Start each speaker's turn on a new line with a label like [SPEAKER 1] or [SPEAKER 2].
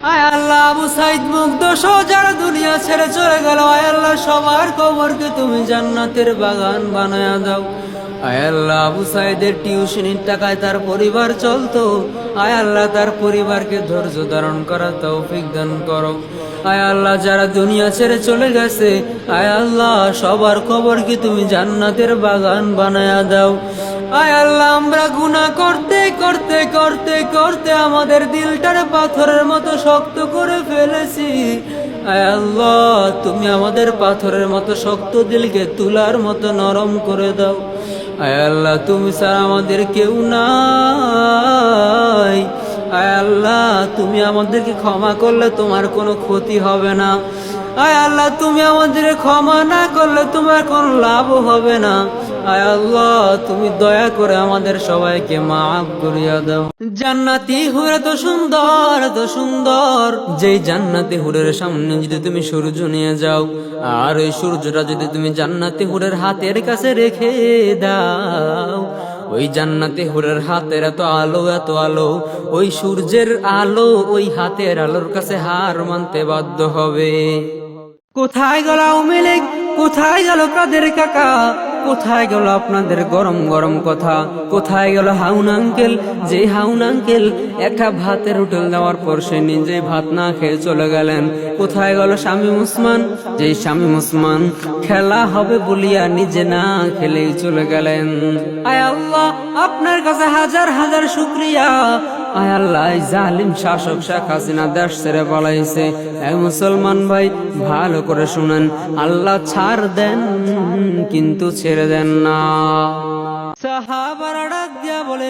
[SPEAKER 1] আয় আল্লাহ আবু সাইদ, মুগ্ধ যারা দুনিয়া ছেড়ে চলে গেল। আয় আল্লাহ, সবার কবরকে তুমি জান্নাতের বাগান বানায়া দাও। আয় আল্লাহ আবু সাইদের টিউশনির টাকায় তার পরিবার চলতো। আয় আল্লাহ, তার পরিবারকে ধৈর্য ধারণ করা তৌফিক দান করো। আয় আল্লাহ, যারা দুনিয়া ছেড়ে চলে গেছে, আয় আল্লাহ, সবার কবরকে তুমি জান্নাতের বাগান বানায়া দাও। আয় আল্লাহ, আমরা গুনাহ করতে করতে করতে করতে আমাদের দিলটারে পাথরের মতো শক্ত করে ফেলেছি। আয় আল্লাহ, তুমি আমাদের পাথরের মতো শক্ত দিলকে তুলার মতো নরম করে দাও। আয় আল্লাহ, তুমি স্যার আমাদের কেউ নাই। আয় আল্লাহ, তুমি আমাদেরকে ক্ষমা করলে তোমার কোনো ক্ষতি হবে না। আয় আল্লাহ, তুমি আমাদের ক্ষমা না করলে তোমার কোনো লাভ হবে না। আয় আল্লাহ, তুমি দয়া করে আমাদের সবাইকে মাফ করিয়া দাও। জান্নাতি হুরে তো সুন্দর তো সুন্দর। যেই জান্নাতি হুরের সামনে যদি তুমি সূর্য নিয়ে যাও, আর ওই সূর্যটা যদি তুমি জান্নাতি হুরের হাতের কাছে রেখে দাও, ওই জান্নাতে হুরের হাতের এত আলো এত আলো, ওই সূর্যের আলো ওই হাতের আলোর কাছে হার মানতে বাধ্য হবে। কোথায় গেল আওয়ামী কোথায় গেল কাদের কাকা? কোথায় গেল আপনাদের গরম গরম কথা? কোথায় গেল হাউন আঙ্কেল? যে হাউন আঙ্কেল একটা ভাতের হোটেল দেওয়ার পর সে নিজে ভাত না খেয়ে চলে গেলেন। কোথায় গেল শামীম উসমান যে শামীম উসমান খেলা হবে বলিয়া নিজে না খেলেই চলে গেলেন। আয় আল্লাহ, আপনার কাছে হাজার হাজার শুক্রিয়া। আয় আল্লাহ জালিম শাসক শেখ হাসিনা দেশ ছেড়ে পালাইছে। মুসলমান ভাই, ভালো করে শুনেন, আল্লাহ ছাড় দেন, কিন্তু ছেড়ে দেন না। সাহাবারা ডাক দিয়া বলে